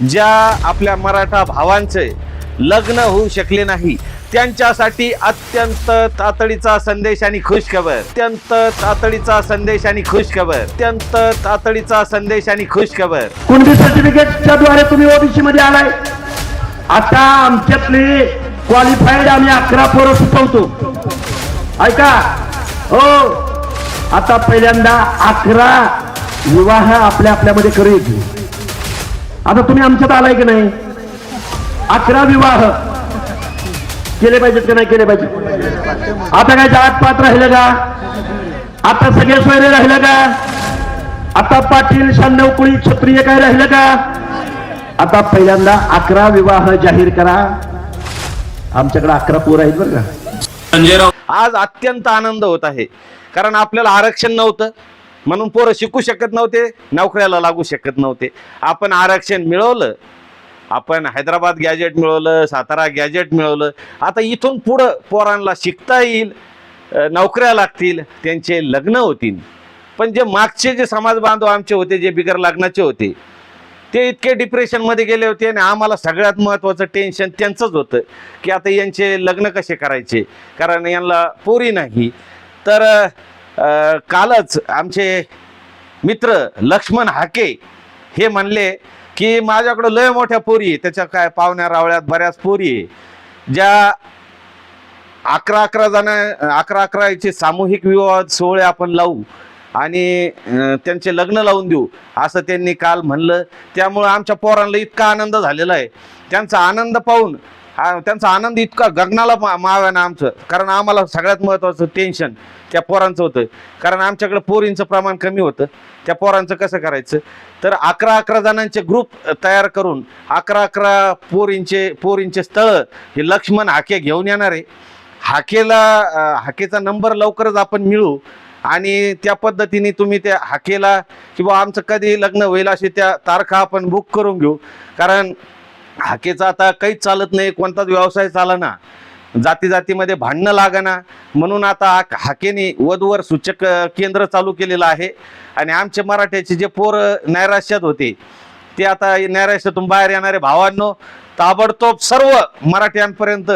ज्या आपल्या मराठा भावांचे लग्न होऊ शकले नाही त्यांच्यासाठी अत्यंत तातडीचा संदेश आणि खुशखबर. अत्यंत तातडीचा संदेश आणि खुशखबर. अत्यंत तातडीचा संदेश आणि खुशखबर. कुणबी सर्टिफिकेटच्या द्वारे तुम्ही ओबीसी मध्ये आलाय? आता आमच्यातले क्वालिफाईड आम्ही अकरा पोरं सुचवतो. ऐका. हो. आता पहिल्यांदा अकरा विवाह आपल्या आपल्यामध्ये करूया आता तुम्ही आमच्यात आलाय की नाही? अकरा विवाह. केले पाहिजेत का नाही केले पाहिजे आता काय जात पात राहिलं का? आता सगळे सोयरे राहिलं का? आता पाटील शान्नव कुळी क्षत्रिय काय राहिलं का? आता पहिल्यांदा अकरा विवाह जाहीर करा. आमच्याकडे अकरा पोर आहेत बरं का? संजयराव आज अत्यंत आनंद होत आहे. कारण आपल्याला आरक्षण नव्हतं. म्हणून पोरं शिकू शकत नव्हते नोकऱ्याला लागू शकत नव्हते. आपण आरक्षण मिळवलं आपण हैदराबाद गॅजेट मिळवलं सातारा गॅजेट मिळवलं आता इथून पुढं पोरांना शिकता येईल नोकऱ्या लागतील त्यांचे लग्न होतील. पण जे मागचे जे समाज बांधव आमचे होते जे बिगर लग्नाचे होते ते इतके डिप्रेशनमध्ये गेले होते आणि आम्हाला सगळ्यात महत्त्वाचं टेन्शन त्यांचंच होतं की आता यांचे लग्न कसे करायचे? कारण यांना पोरी नाही. तर कालच आमचे मित्र लक्ष्मण हाके हे म्हणले की माझ्याकडं लय मोठ्या पोरी आहे त्याच्या काय पाहुण्या रावळ्यात बऱ्याच पोरी आहे. ज्या अकरा अकरा जण अकरा अकराचे सामूहिक विवाह सोहळे आपण लावू आणि त्यांचे लग्न लावून देऊ असं त्यांनी काल म्हणलं. त्यामुळं आमच्या पोरांना इतका आनंद झालेला आहे. त्यांचा आनंद पाहून हा, त्यांचा आनंद इतका गगनाला मा माव्यानं आमचं. कारण आम्हाला सगळ्यात महत्त्वाचं टेन्शन त्या पोरांचं होतं. कारण आमच्याकडे पोरींचं प्रमाण कमी होतं. त्या पोरांचं कसं करायचं? तर अकरा अकरा जणांचे ग्रुप तयार करून अकरा अकरा पोरींचे पोरींचे स्थळं हे लक्ष्मण हाके घेऊन येणार आहे. हाकेला हाकेचा नंबर लवकरच आपण मिळू. आणि त्या पद्धतीने तुम्ही त्या हाकेला किंवा आमचं कधी लग्न होईल असे त्या तारखा आपण बुक करून घेऊ. कारण हाकेचा आता काहीच चालत नाही कोणताच व्यवसाय चालना. जाती जातीमध्ये भांडणं लागना. म्हणून आता हाकेने वधवर सूचक केंद्र चालू केलेलं आहे. आणि आमचे मराठ्याचे जे पोर नैराश्यात होते ते आता नैराश्यातून बाहेर येणारे भावांनो ताबडतोब सर्व मराठ्यांपर्यंत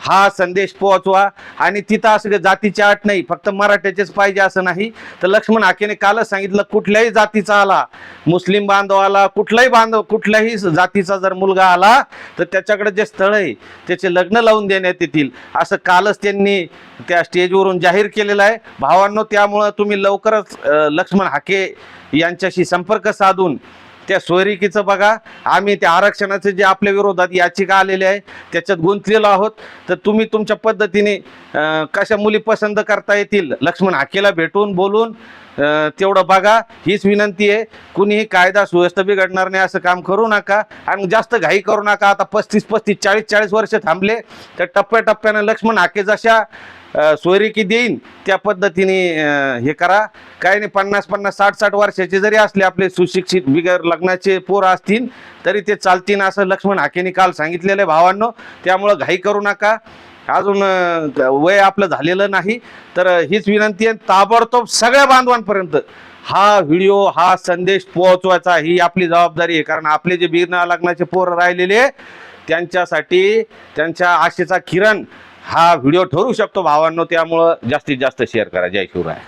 हा संदेश पोहोचवा. आणि तिथं असं जातीची अट नाही फक्त मराठ्याचेच पाहिजे असं नाही. तर लक्ष्मण हाकेने कालच सांगितलं कुठल्याही जातीचा आला मुस्लिम बांधव आला कुठलाही बांधव कुठल्याही जातीचा जर मुलगा आला तर त्याच्याकडे जे स्थळ आहे त्याचे लग्न लावून देण्यात येतील. असं कालच त्यांनी त्या स्टेजवरून जाहीर केलेलं आहे. भावांनो त्यामुळं तुम्ही लवकरच लक्ष्मण हाके यांच्याशी संपर्क साधून त्या सोयरिकीचं बघा. आम्ही त्या आरक्षणाचे जे आपल्या विरोधात याचिका आलेली आहे त्याच्यात गुंतलेलो आहोत. तर तुम्ही तुमच्या पद्धतीने कशा मुली पसंत करता येतील? लक्ष्मण हाकेला भेटून बोलून तेवढं बघा. हीच विनंती आहे कुणीही कायदा सुव्यवस्था बिघडणार नाही असं काम करू नका. आणि जास्त घाई करू नका. आता पस्तीस पस्तीस चाळीस चाळीस वर्ष थांबले. तर टप्प्याटप्प्यानं लक्ष्मण हाके जशा सोयरिकी देईन त्या पद्धतीने हे करा. काय नाही पन्नास पन्नास साठ साठ वर्षाचे जरी असले आपले सुशिक्षित बिगर लग्नाचे पोर असतील तरी ते चालतील असं लक्ष्मण हाकेने काल सांगितलेलं आहे भावांनो. त्यामुळं घाई करू नका. अजून वय आपलं झालेलं नाही. तर हीच विनंती आहे ताबडतोब सगळ्या बांधवांपर्यंत हा व्हिडिओ हा संदेश पोहोचवायचा ही आपली जबाबदारी आहे. कारण आपले जे बिना लग्नाचे पोर राहिलेले त्यांच्यासाठी त्यांच्या आशेचा किरण हा व्हिडिओ ठरू शकतो भावांनो त्यामुळं जास्तीत जास्त शेअर करा. जय शिवराय.